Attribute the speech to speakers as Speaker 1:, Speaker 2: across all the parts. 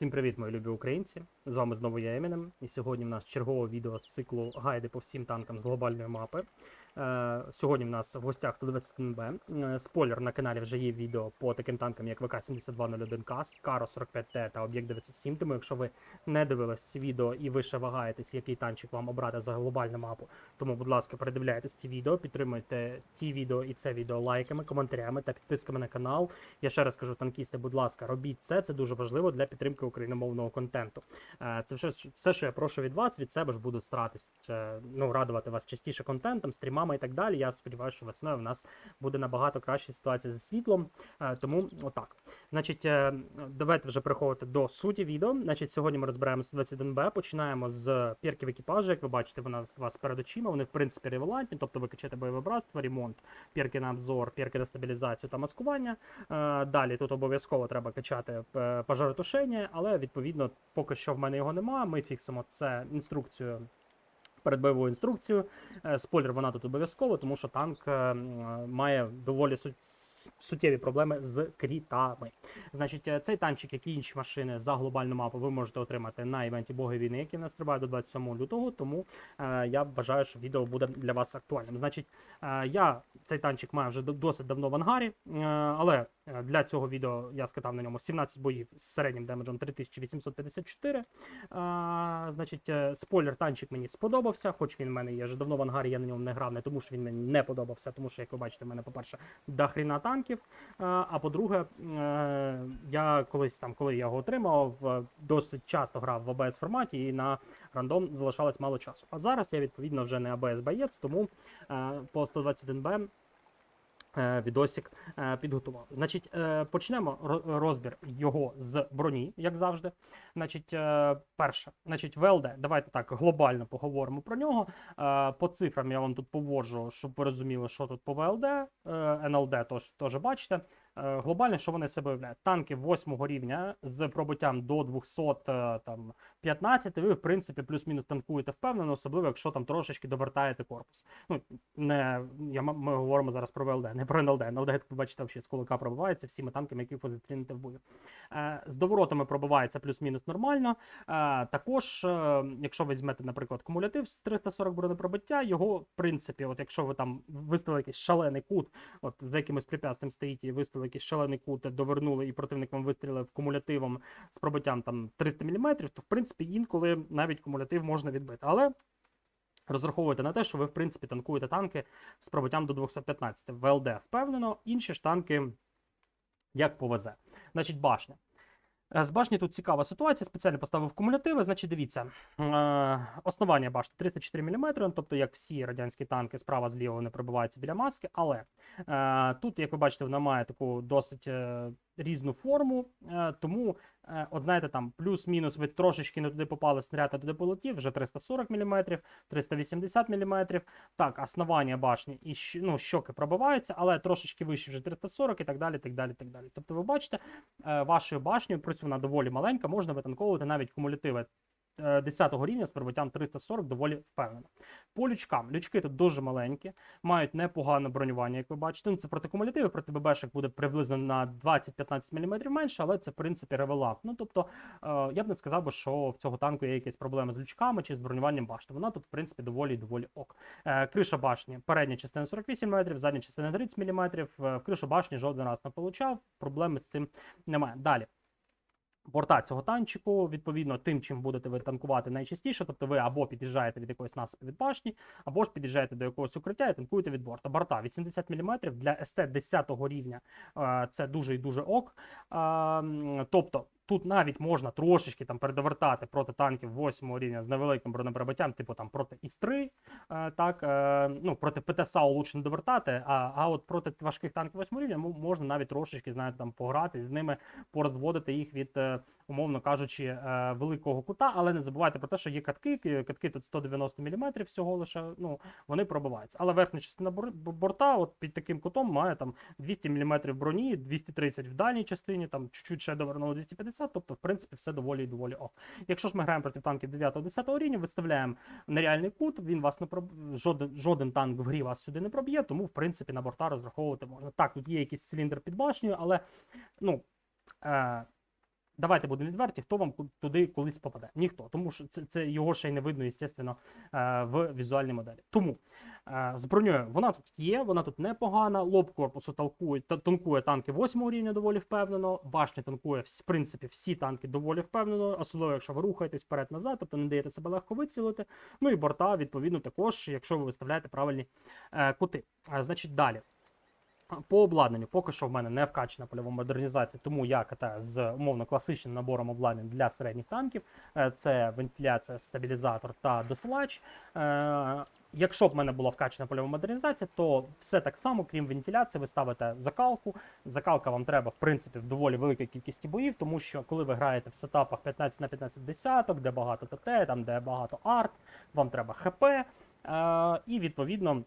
Speaker 1: Всім привіт, мої любі українці! З вами знову я Емінем. І сьогодні в нас чергове відео з циклу гайди по всім танкам з глобальної мапи. Е, сьогодні в нас в гостях 121 б Е, Спойлер на каналі вже є відео по таким танкам, як ВК-7201К, Каро 45Т та Об'єкт 907. Тому якщо ви не дивились відео і ви ще вагаєтесь, який танчик вам обрати за глобальну мапу, тому, будь ласка, передивляйтесь ці відео, підтримуйте ці відео і це відео лайками, коментарями та підписками на канал. Я ще раз кажу, танкісти, будь ласка, робіть це. Це дуже важливо для підтримки україномовного контенту. Е, Це все, все, що я прошу від вас. Від себе ж буду старатись ну, радувати вас частіше контентом, стрімами і так далі. Я сподіваюся, що весною в нас буде набагато краща ситуація зі світлом. Е, Тому отак. Значить, е, давайте вже переходити до суті відео. Значить, сьогодні ми розбираємо 121Б. Починаємо з пірків екіпажу. Як ви бачите, вона у вас перед очима. Вони в принципі ревелантні, тобто ви качаєте бойове братство, ремонт, пірки на обзор, пірки на стабілізацію та маскування. Е, Далі тут обов'язково треба качати пожаротушення, але відповідно поки що в мене його немає. Ми фіксимо це інструкцію. Передбойову інструкцію. Е, Спойлер, вона тут обов'язково, тому що танк е, має доволі суттєві проблеми з крітами. Значить, е, цей танчик, як і інші машини за глобальну мапу, ви можете отримати на івенті Боги війни, який нас триває до 27 лютого. Тому я вважаю, що відео буде для вас актуальним. Значить, я цей танчик маю вже досить давно в ангарі, але для цього відео я скатав на ньому 17 боїв з середнім демеджем 3854. А, значить, е, спойлер, танчик мені сподобався, хоч він в мене є вже давно в ангарі, я на ньому не грав, не тому що він мені не подобався, тому що, як ви бачите, в мене, по-перше, дохріна танків. А, по-друге, е, я колись там, коли я його отримав, е, досить часто грав в АБС форматі і на рандом залишалось мало часу. А зараз я відповідно вже не АБС боєць, тому е, по 121Б е, відосик е, підготував. Значить, е, почнемо розбір його з броні, як завжди. Значить, е, перше, значить, ВЛД, давайте так глобально поговоримо про нього. Е, По цифрам я вам тут поводжу, щоб ви розуміли, що тут по ВЛД, е, НЛД тож, теж бачите. Е, Глобально, що вони себе являють? Танки 8 рівня з пробиттям до 200 е, там, 15, ви, в принципі, плюс-мінус танкуєте впевнено, особливо, якщо там трошечки довертаєте корпус. Ну, не, я, ми говоримо зараз про ВЛД, не про НЛД. НЛД, як ви бачите, взагалі з кулака пробивається всіми танками, які ви в бою. Е, з доворотами пробивається плюс-мінус нормально. Також, якщо візьмете, наприклад, кумулятив з 340 бронепробиття, його, в принципі, от якщо ви там виставили якийсь шалений кут, от за якимось препятствием стоїть і виставили якийсь шалений кут, довернули, і противник вам вистрілив кумулятивом з пробиттям там 300 мм, то в принципі інколи навіть кумулятив можна відбити. Але розраховуйте на те, що ви, в принципі, танкуєте танки з пробиттям до 215. ВЛД впевнено, інші ж танки як повезе. Значить, башня. Е, З башні тут цікава ситуація. Спеціально поставив кумулятиви. Значить, дивіться, е, основання башти 304 мм, тобто, як всі радянські танки, справа зліва вони пробиваються біля маски. Але е, тут, як ви бачите, вона має таку досить різну форму. Е, тому, е, от знаєте, там плюс-мінус ви трошечки не туди попали снаряд, а туди полетів, вже 340 мм, 380 мм. Так, основання башні і ну, щоки пробиваються, але трошечки вище вже 340 і так далі. так далі, так далі. Тобто, ви бачите, е, вашою башнею, цьому вона доволі маленька, можна витанковувати навіть кумулятиви 10 рівня з пробиттям 340 доволі впевнено. По лючкам. Лючки тут дуже маленькі, мають непогане бронювання, як ви бачите. Ну, це проти кумулятиви, проти ББшек буде приблизно на 20-15 мм менше, але це, в принципі, ревелап. Ну, тобто, е, я б не сказав що в цього танку є якісь проблеми з лючками чи з бронюванням башти. Вона тут, в принципі, доволі доволі ок. Е, Криша башні, передня частина 48 мм, задня частина 30 мм. В кришу башні жоден раз не получав, проблеми з цим немає. Далі. Борта цього танчику, відповідно, тим, чим будете ви танкувати найчастіше, тобто ви або під'їжджаєте від якоїсь насипи від башні, або ж під'їжджаєте до якогось укриття і танкуєте від борта. Борта 80 мм для СТ 10 рівня е, це дуже і дуже ок. Е, Тобто тут навіть можна трошечки там передовертати проти танків 8 рівня з невеликим бронепробиттям, типу там проти Іс-3, е, так, е, ну, проти ПТСАУ лучше не довертати, а, а от проти важких танків 8 рівня можна навіть трошечки, знаєте, там пограти з ними, порозводити їх від, е, умовно кажучи, е, великого кута, але не забувайте про те, що є катки, катки тут 190 мм всього лише, ну, вони пробиваються. Але верхня частина борта, от під таким кутом, має там 200 мм броні, 230 в дальній частині, там чуть-чуть ще довернуло 250, тобто, в принципі, все доволі і доволі ок. Якщо ж ми граємо проти танків 9-10 рівня, виставляємо нереальний кут, він вас не проб... жоден, жоден танк в грі вас сюди не проб'є, тому, в принципі, на борта розраховувати можна. Так, тут є якийсь циліндр під башнею, але ну. Е... давайте будемо відверті, хто вам туди колись попаде? Ніхто, тому що це, це його ще й не видно, звісно, в візуальній моделі. Тому е, з броньою вона тут є, вона тут непогана. Лоб корпусу толкує, та- тонкує танки 8 рівня доволі впевнено. Башня тонкує в принципі всі танки доволі впевнено, особливо якщо ви рухаєтесь вперед-назад, тобто не даєте себе легко вицілити. Ну і борта, відповідно, також, якщо ви виставляєте правильні е, кути. Значить, далі. По обладнанню поки що в мене не вкачана польова модернізація, тому я катаю з умовно класичним набором обладнань для середніх танків. Е, Це вентиляція, стабілізатор та досилач. Е, Якщо б в мене була вкачана польова модернізація, то все так само, крім вентиляції, ви ставите закалку. Закалка вам треба, в принципі, в доволі великій кількості боїв, тому що коли ви граєте в сетапах 15 на 15 десяток, де багато ТТ, там де багато арт, вам треба ХП. Е, І відповідно.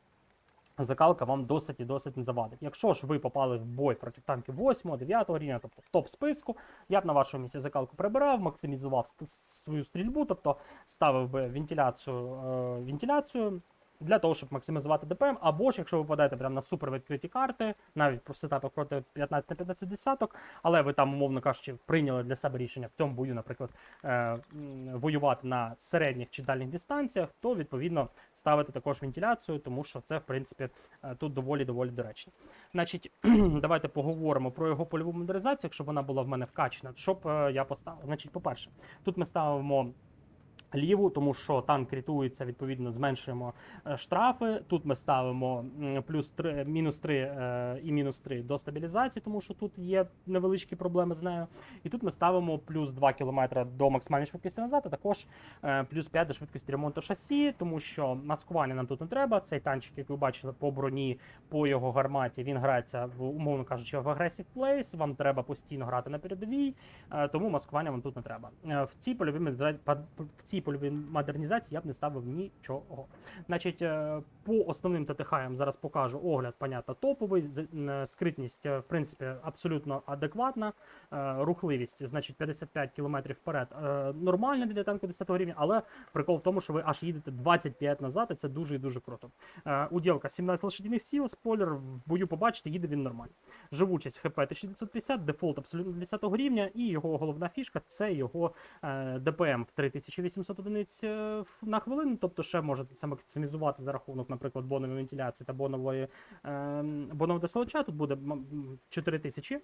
Speaker 1: Закалка вам досить і досить не завадить. Якщо ж ви попали в бой проти танків 8, 9 рівня, тобто в топ списку, я б на вашому місці закалку прибирав, максимізував свою стрільбу, тобто ставив би вентиляцію, е, вентиляцію для того, щоб максимізувати ДПМ, або ж якщо ви попадаєте прямо на супер відкриті карти, навіть про сетапи проти 15 на 15 десяток, але ви там, умовно кажучи, прийняли для себе рішення в цьому бою, наприклад, е, воювати на середніх чи дальніх дистанціях, то відповідно ставити також вентиляцію, тому що це, в принципі, е, тут доволі доволі доречно. Значить, давайте поговоримо про його польову модернізацію, якщо вона була в мене вкачена. Що б е, я поставив? Значить, по-перше, тут ми ставимо. Ліву, тому що танк критується, відповідно, зменшуємо е, штрафи. Тут ми ставимо плюс 3, мінус 3 е, і мінус 3 до стабілізації, тому що тут є невеличкі проблеми з нею. І тут ми ставимо плюс 2 км до максимальної швидкості назад, а також е, плюс 5 до швидкості ремонту шасі, тому що маскування нам тут не треба. Цей танчик, як ви бачили, по броні, по його гарматі, він грається в умовно кажучи, в aggressive place. Вам треба постійно грати на передовій, тому маскування вам тут не треба. В цій па- в цій польовій модернізації я б не ставив нічого. Значить, е, по основним ТТХ зараз покажу огляд, понятно, топовий. Скритність, е, в принципі, абсолютно адекватна. Е, Рухливість, значить, 55 км вперед. е, Нормально для танку 10 рівня, але прикол в тому, що ви аж їдете 25 назад, і це дуже і дуже круто. Е, Уділка 17 лошадиних сил, спойлер, в бою побачите, їде він нормально. Живучість ХП 1950, дефолт абсолютно 10 рівня, і його головна фішка це його е, ДПМ в 3800 одиниць е, на хвилину. Тобто ще можете це максимізувати за рахунок, наприклад, бонової вентиляції та бонової е, бонового досилача. Тут буде м- м, 4000.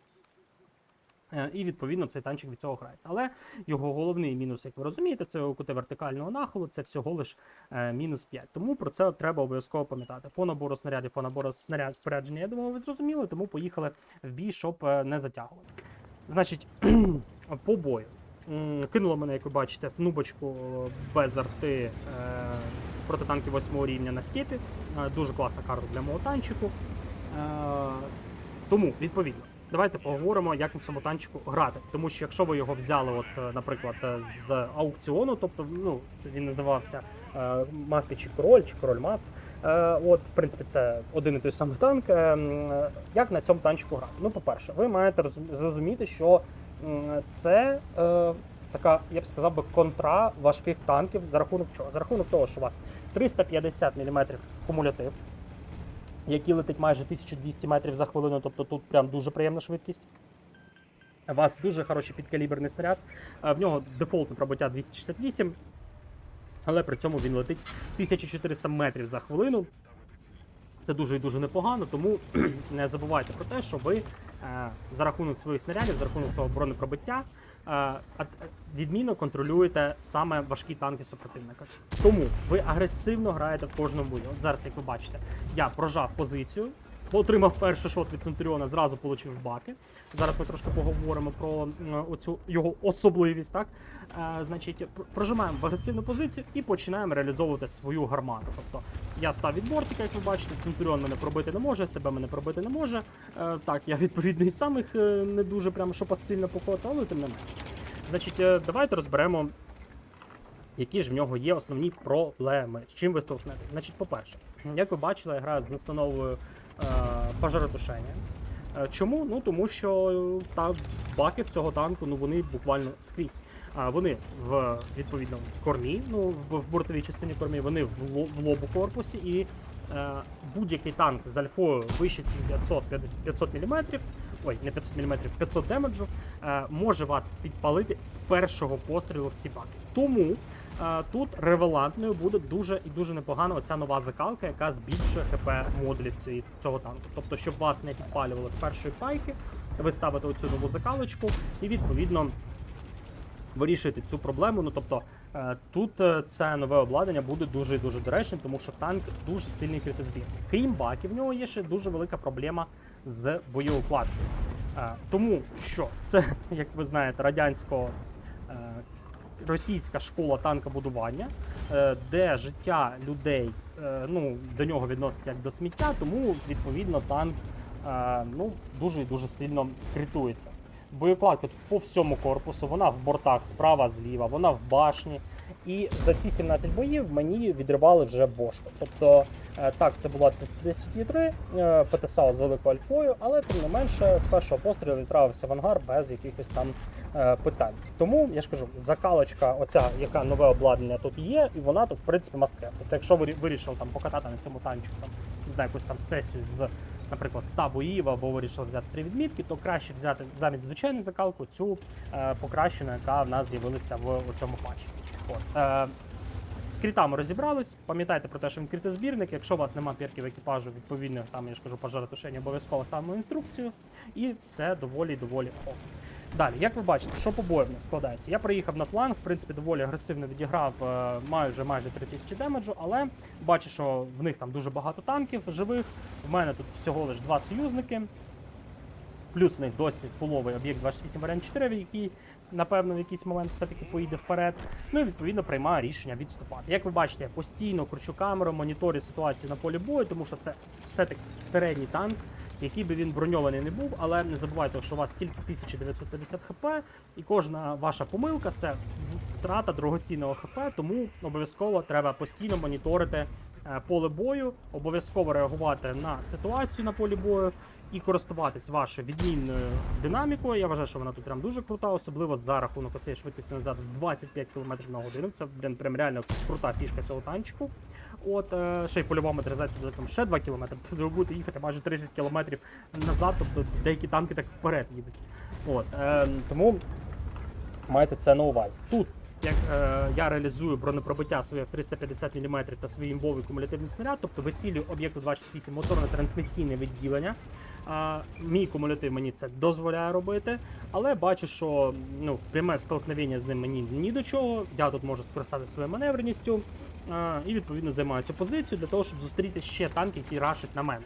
Speaker 1: Е, І відповідно цей танчик від цього грається. Але його головний мінус, як ви розумієте, це кути вертикального нахилу, це всього лиш е, мінус 5. Тому про це треба обов'язково пам'ятати. По набору снарядів, по набору снаряд спорядження, я думаю, ви зрозуміли, тому поїхали в бій, щоб не затягувати. Значить, по бою. Кинуло мене, як ви бачите, в нубочку без арти е, проти танків 8 рівня на степі. Е, дуже класна карта для мого танчику. Е, тому, відповідно, давайте поговоримо, як на цьому танчику грати. Тому що якщо ви його взяли, от, наприклад, з аукціону, тобто ну, це він називався мати чи король, чи король мат. От, в принципі, це один і той самий танк. Е, м, е, як на цьому танчику грати? Ну, по-перше, ви маєте зрозуміти, що це е, така, я б сказав би, контра важких танків за рахунок чого? За рахунок того, що у вас 350 мм кумулятив, який летить майже 1200 метрів за хвилину, тобто тут прям дуже приємна швидкість. У вас дуже хороший підкаліберний снаряд. Е, В нього дефолтне пробиття 268, але при цьому він летить 1400 метрів за хвилину. Це дуже і дуже непогано, тому не забувайте про те, що ви за рахунок своїх снарядів, за рахунок свого бронепробиття е, відмінно контролюєте саме важкі танки супротивника. Тому ви агресивно граєте в кожному бою. От зараз, як ви бачите, я прожав позицію, отримав перший шот від Центуріона, зразу отримав баки. Зараз ми трошки поговоримо про оцю його особливість. Так? Е, значить, прожимаємо в агресивну позицію і починаємо реалізовувати свою гармату. Тобто я став від бортика, як ви бачите, Центуріон мене пробити не може, СТБ мене пробити не може. Е, так, я відповідно і самих е, не дуже прямо що сильно покоцав, але тим не менше. Значить, е, давайте розберемо, які ж в нього є основні проблеми. З чим ви столкнете. Значить, по-перше, як ви бачили, я граю з настановою е, пожаротушення. Е, Чому? Ну тому що та баки цього танку ну вони буквально скрізь. А вони в відповідно в кормі, ну в, бортовій частині кормі, вони в, лобу корпусі, і е, будь-який танк з альфою вище цих 500 500 мм ой, не 500 мм, 500 демеджу, е, може вас підпалити з першого пострілу в ці баки. Тому тут ревелантною буде дуже і дуже непогана оця нова закалка, яка збільшує ХП модулів цього танку. Тобто, щоб вас не підпалювали з першої пайки, ви ставите оцю нову закалочку і відповідно вирішуєте цю проблему. Ну тобто е, тут е, це нове обладнання буде дуже і дуже доречним, тому що танк дуже сильний критозбір. Крім баків, в нього є ще дуже велика проблема з боєукладкою. Е, Тому що це, як ви знаєте, радянсько е, російська школа танкобудування, е, де життя людей е, ну, до нього відноситься як до сміття, тому відповідно танк е, ну, дуже і дуже сильно критується. Боєкладка тут по всьому корпусу, вона в бортах справа зліва, вона в башні. І за ці 17 боїв мені відривали вже бошку. Тобто, е, так, це була 10 е, ПТСА з великою альфою, але тим не менше з першого пострілу відправився в ангар без якихось там е, питань. Тому я ж кажу, закалочка, оця, яка нове обладнання тут є, і вона тут в принципі мастер. Тобто, якщо ви вирішили там покатати на цьому танчику там, не якусь там сесію з, наприклад, 100 боїв, або вирішили взяти три відмітки, то краще взяти замість звичайну закалку цю е, покращену, яка в нас з'явилася в цьому патчі. Е, з крітами розібрались. Пам'ятайте про те, що він критий збірник. Якщо у вас немає перків екіпажу, відповідно, там я ж кажу, пожаротушення обов'язково ставимо інструкцію, і все доволі доволі ок. Далі, як ви бачите, що по бою в нас складається? Я приїхав на фланг, в принципі, доволі агресивно відіграв, е, маю вже майже 3000 демеджу, але бачу, що в них там дуже багато танків живих. В мене тут всього лиш два союзники. Плюс в них досі половий об'єкт 28 варіант 4, який, напевно, в якийсь момент все-таки поїде вперед. Ну і відповідно приймаю рішення відступати. Як ви бачите, я постійно кручу камеру, моніторю ситуацію на полі бою, тому що це все-таки середній танк, який би він броньований не був, але не забувайте, що у вас тільки 1950 хп, і кожна ваша помилка це втрата дорогоцінного хп, тому обов'язково треба постійно моніторити е, поле бою, обов'язково реагувати на ситуацію на полі бою і користуватись вашою відмінною динамікою. Я вважаю, що вона тут прям дуже крута, особливо за рахунок оцієї швидкості назад в 25 км на годину. Це блін, прям реально крута фішка цього танчику. От е, ще й польова моторизація додатково ще 2 км, тобто ви будете їхати майже 30 км назад, тобто деякі танки так вперед їдуть. От, е, тому майте це на увазі. Тут як е, я реалізую бронепробиття своє в 350 мм та свій імбовий кумулятивний снаряд, тобто вицілюю об'єкту 28 моторно-трансмісійне відділення. А, мій кумулятив мені це дозволяє робити, але бачу, що ну, пряме столкновення з ним мені ні до чого. Я тут можу скористати своєю маневреністю а, і відповідно займаю цю позицію для того, щоб зустріти ще танки, які рашать на мене.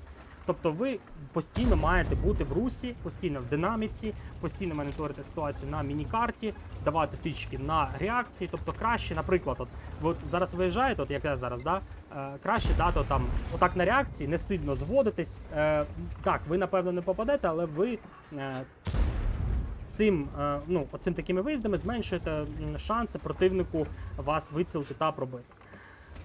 Speaker 1: Тобто ви постійно маєте бути в русі, постійно в динаміці, постійно моніторити ситуацію на міні-карті, давати тички на реакції. Тобто краще, наприклад, от ви зараз виїжджаєте, от як я зараз, да, е, краще дати там отак на реакції, не сильно зводитись. Е, так, ви напевно не попадете, але ви. Е, Цим, е, ну, оцим такими виїздами зменшуєте шанси противнику вас вицілити та пробити.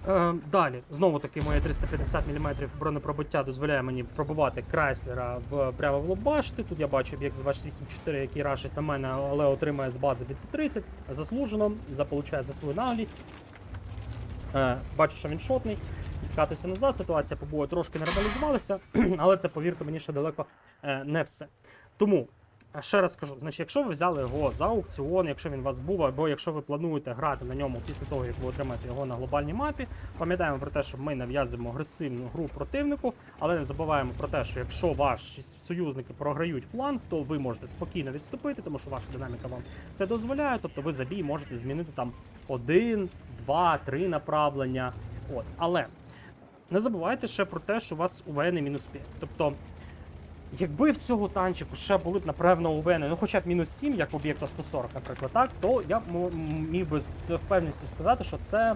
Speaker 1: Е, далі, знову таки, моє 350 мм бронепробиття дозволяє мені пробувати Крайслера в прямо в лоб башти. Тут я бачу об'єкт 284, який рашить на мене, але отримає з бази від 30 заслужено, заполучає за свою наглість. Е, бачу, що він шотний. Відкатуюся назад, ситуація по бою трошки нормалізувалася, але це, повірте мені, ще далеко е, не все. Тому Ще раз скажу, значить, якщо ви взяли його за аукціон, якщо він у вас був, або якщо ви плануєте грати на ньому після того, як ви отримаєте його на глобальній мапі, пам'ятаємо про те, що ми нав'язуємо агресивну гру противнику, але не забуваємо про те, що якщо ваші союзники програють фланг, то ви можете спокійно відступити, тому що ваша динаміка вам це дозволяє. Тобто ви забій можете змінити там один, два, три направлення. От. Але не забувайте ще про те, що у вас УВН мінус 5. Тобто Якби в цього танчику ще були б, напевно, УВН, ну хоча б мінус 7, як об'єкта 140, наприклад, так, то я б міг би з впевненістю сказати, що це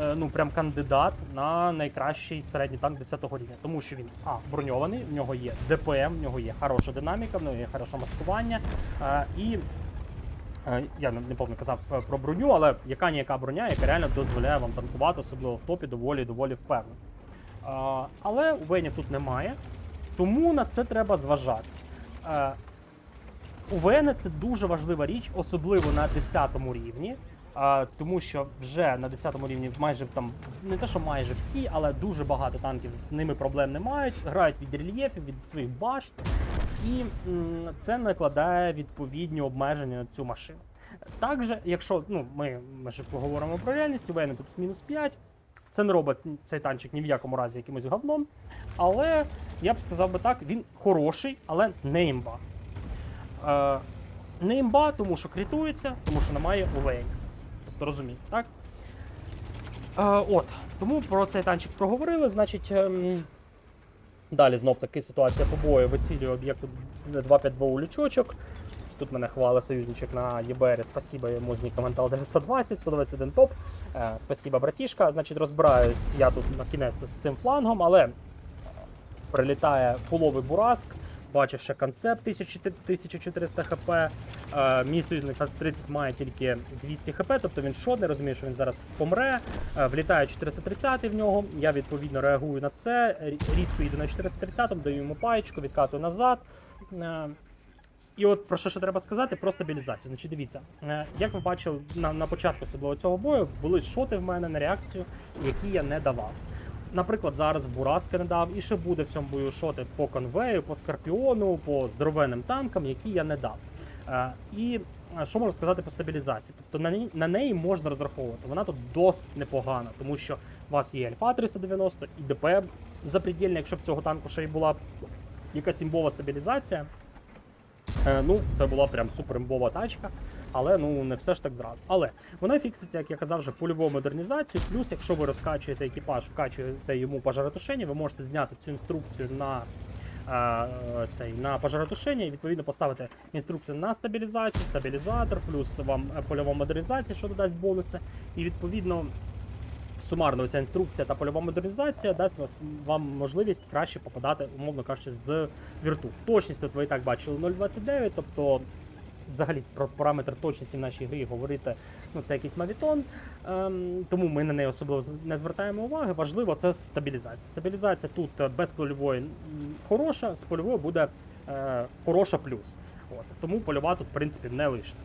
Speaker 1: е, ну прям кандидат на найкращий середній танк 10-го рівня. Тому що він а, броньований, в нього є ДПМ, в нього є хороша динаміка, в нього є хороше маскування. Е, і е, я не, повно казав про броню, але яка ніяка броня, яка реально дозволяє вам танкувати, особливо в топі, доволі доволі впевнено. Але УВНів тут немає. Тому на це треба зважати. Е, УВН це дуже важлива річ, особливо на 10 рівні, А, тому що вже на 10 рівні майже там не те, що майже всі, але дуже багато танків з ними проблем не мають. Грають від рельєфів, від своїх башт, і це накладає відповідні обмеження на цю машину. Також, якщо ну, ми, ми ж поговоримо про реальність, у Вейна тут мінус 5, це не робить цей танчик ні в якому разі якимось говном. Але я б сказав би так, він хороший, але не імба. Е, не імба, тому що критується, тому що немає улей. Тобто розумієте, так? Е, от, тому про цей танчик проговорили. Значить, ем, далі знов таки ситуація побою вицілює об'єкту 252 у лючочок. Тут мене хвалить союзничок на ЄБР. Спасибо йому з ніком Mental 920, 121 топ. Е, спасибо, братішка. Значить, розбираюсь я тут на кінець з цим флангом, але прилітає фуловий бураск. Бачив ще концепт 1400 хп. Е, мій союзник 30 має тільки 200 хп, тобто він шотний, розуміє, що він зараз помре. Е, влітає 430 в нього. Я відповідно реагую на це. Різко їду на 430, даю йому паєчку, відкатую назад. І от про що ще треба сказати, про стабілізацію. Значить, дивіться, е, як ви бачили на, на початку особливо цього бою, були шоти в мене на реакцію, які я не давав. Наприклад, зараз Бураска не дав, і ще буде в цьому бою шоти по конвею, по скорпіону, по здоровенним танкам, які я не дав. Е, і е, що можна сказати по стабілізації? Тобто на неї, на неї можна розраховувати. Вона тут досить непогана, тому що у вас є Альфа 390 і ДП запредельна, якщо б цього танку ще й була якась імбова стабілізація. Е, ну, це була прям суперімбова тачка, але ну не все ж так зразу. Але вона фікситься, як я казав, вже польову модернізацію. Плюс, якщо ви розкачуєте екіпаж, вкачуєте йому пожаротушення, ви можете зняти цю інструкцію на. е, Цей на пожаротушення і відповідно поставити інструкцію на стабілізацію, стабілізатор, плюс вам е, польова модернізація, що додасть бонуси. І відповідно сумарно ця інструкція та польова модернізація дасть вас вам можливість краще попадати, умовно кажучи, з вірту. Точність тут ви і так бачили 0,29, тобто взагалі про параметр точності в нашій грі говорити, ну це якийсь мавітон, ем, тому ми на неї особливо не звертаємо уваги. Важливо це стабілізація. Стабілізація тут е, без польової хороша, з польовою буде е, хороша плюс. От. Тому польова тут, в принципі, не лишня.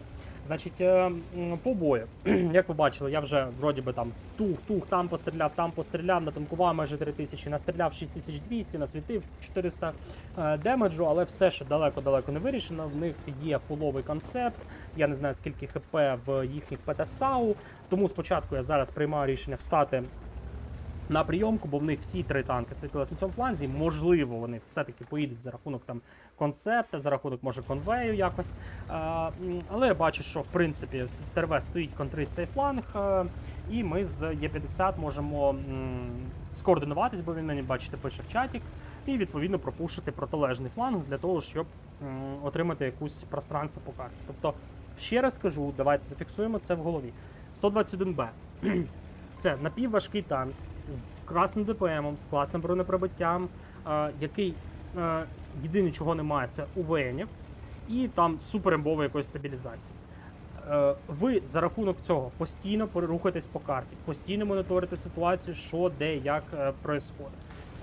Speaker 1: Значить, е, м, по бою, як ви бачили, я вже вроді би там тух-тух, там постріляв, там постріляв, натанкував майже 3000, настріляв 6200, насвітив 400 е, демеджу, але все ще далеко-далеко не вирішено. В них є фуловий концепт. Я не знаю скільки хп в їхніх ПТСАУ. Тому спочатку я зараз приймаю рішення встати на прийомку, бо в них всі три танки світились на цьому фланзі. Можливо, вони все-таки поїдуть за рахунок там концепта, за рахунок може конвею якось. А, але я бачу, що в принципі з СТРВ стоїть контрить цей фланг, е, і ми з Є50 можемо скоординуватись, бо він мені, бачите, пише в чатік, і відповідно пропушити протилежний фланг для того, щоб отримати якусь пространство по карті. Тобто, ще раз скажу, давайте зафіксуємо це в голові. 121Б. Це напівважкий танк з красним ДПМом, з класним бронепробиттям, е, який е, єдине чого немає, це УВНів, і там суперембова якоїсь стабілізації. Е, ви за рахунок цього постійно рухаєтесь по карті, постійно моніторите ситуацію, що де, як е, происходить.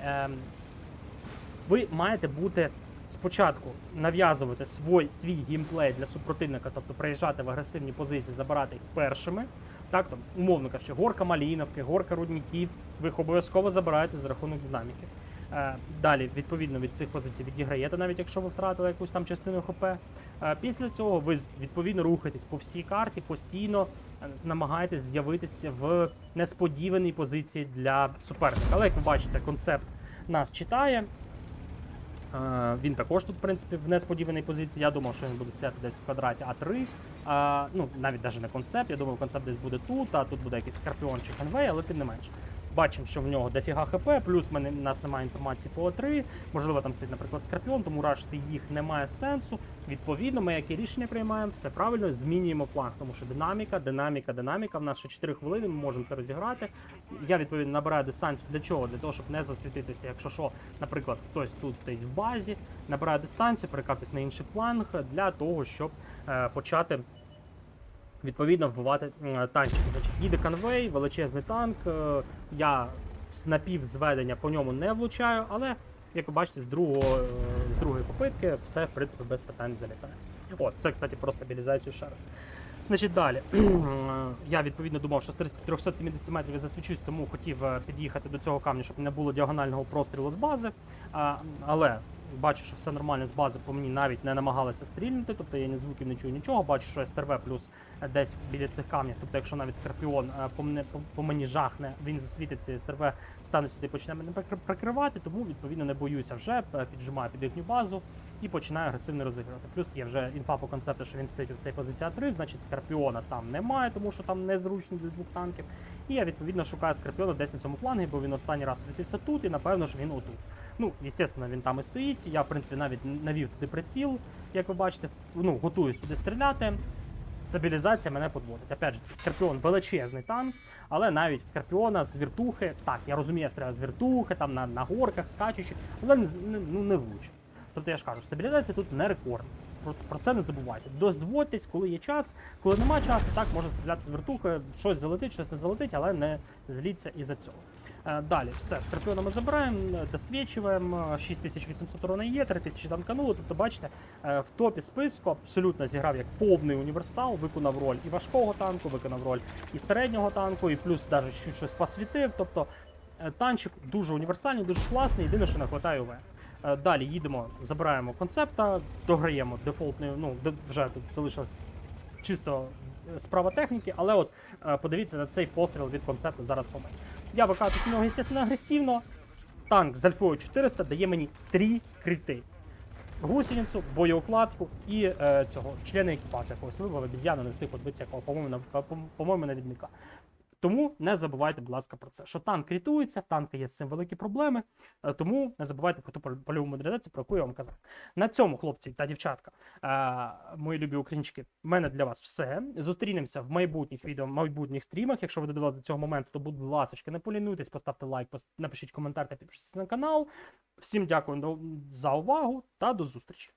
Speaker 1: Ем, ви маєте бути спочатку нав'язувати свій, свій геймплей для супротивника, тобто приїжджати в агресивні позиції, забирати їх першими. Так, там, умовно кажучи, горка Маліновки, горка рудників, ви їх обов'язково забираєте за рахунок динаміки. Е, далі, відповідно від цих позицій відіграєте, навіть якщо ви втратили якусь там частину ХП. Е, після цього ви відповідно рухаєтесь по всій карті, постійно е, намагаєтесь з'явитися в несподіваній позиції для суперника. Але як ви бачите, концепт нас читає. Він також тут, в принципі, в несподіваній позиції. Я думав, що він буде стояти десь в квадраті А3. А, ну, навіть навіть не концепт. Я думав, концепт десь буде тут, а тут буде якийсь скорпіон чи але тим не менше. Бачимо, що в нього дофіга ХП, плюс в мене, у нас немає інформації по А3. Можливо, там стоїть, наприклад, скорпіон, тому рашити їх немає сенсу. Відповідно, ми які рішення приймаємо, все правильно, змінюємо план, тому що динаміка, динаміка, динаміка. В нас ще 4 хвилини, ми можемо це розіграти. Я відповідно набираю дистанцію для чого? Для того, щоб не засвітитися. Якщо що, наприклад, хтось тут стоїть в базі, набираю дистанцію, перекатусь на інший фланг для того, щоб е, почати. Відповідно, вбивати танчики. Значить, їде конвей, величезний танк. е, Я з напівзведення по ньому не влучаю, але, як ви бачите, з другого е, з другої попитки все в принципі без питань залітає. От, це, кстати, про стабілізацію ще раз. Значить, далі. Я відповідно думав, що з 370 метрів я засвічусь, тому хотів е, під'їхати до цього камня, щоб не було діагонального прострілу з бази. Але бачу, що все нормально з бази, по мені навіть не намагалися стрільнути, тобто я ні звуків не чую нічого. Бачу, що СТРВ плюс десь біля цих камнів. Тобто, якщо навіть скорпіон е, по, мене, по, мені жахне, він засвітиться, СТРВ стане сюди і почне мене прикривати, тому відповідно не боюся вже, е, піджимаю під їхню базу і починаю агресивно розігрувати. Плюс є вже інфа по концепту, що він стоїть в цій позиції А3, значить скорпіона там немає, тому що там незручно для двох танків. І я відповідно шукаю скорпіона десь на цьому флангі, бо він останній раз світився тут, і напевно ж він отут. Ну, звісно, він там і стоїть. Я, в принципі, навіть навів туди приціл, як ви бачите, ну, готуюсь туди стріляти. Стабілізація мене подводить. Опять же, Скорпіон величезний танк, але навіть Скорпіона з віртухи, так, я розумію, я стріляю з віртухи, там на, на горках, скачучи, але ну, не влучу. Тобто я ж кажу, стабілізація тут не рекордна. Про, про це не забувайте. Дозвольтесь, коли є час, коли нема часу, так можна стріляти з вертухи, щось залетить, щось не залетить, але не зліться із-за цього. Е, Далі, все, скорпіона ми забираємо, е, досвічуємо, 6800 урона є, 3000 танкануло. Тобто, бачите, е, в топі списку абсолютно зіграв як повний універсал, виконав роль і важкого танку, виконав роль і середнього танку, і плюс навіть щось підсвітив. Тобто е, танчик дуже універсальний, дуже класний, єдине, що не вистачає УВ. Е, Далі їдемо, забираємо концепта, дограємо дефолтний, ну, вже тут залишилось чисто е, справа техніки, але от е, подивіться на цей постріл від концепту зараз по мені. Я викатуюсь в нього, естественно, агресивно. Танк з альфою 400 дає мені 3 крити. Гусеницю, боєукладку і е, цього члени екіпажу якогось вибрав, обіз'яну не встиг подивитися, по-моєму, по-моєму, навідника. Тому не забувайте, будь ласка, про це. Що танк критується, в танка є з цим великі проблеми. е, Тому не забувайте про ту пол- польову модернізацію, про яку я вам казав. На цьому, хлопці та дівчатка, е, мої любі українчики, в мене для вас все. Зустрінемося в майбутніх відео, в майбутніх стрімах. Якщо ви додивилися до цього моменту, то будь ласка, не полінуйтесь, поставте лайк, напишіть коментар та підпишіться на канал. Всім дякую за увагу та до зустрічі.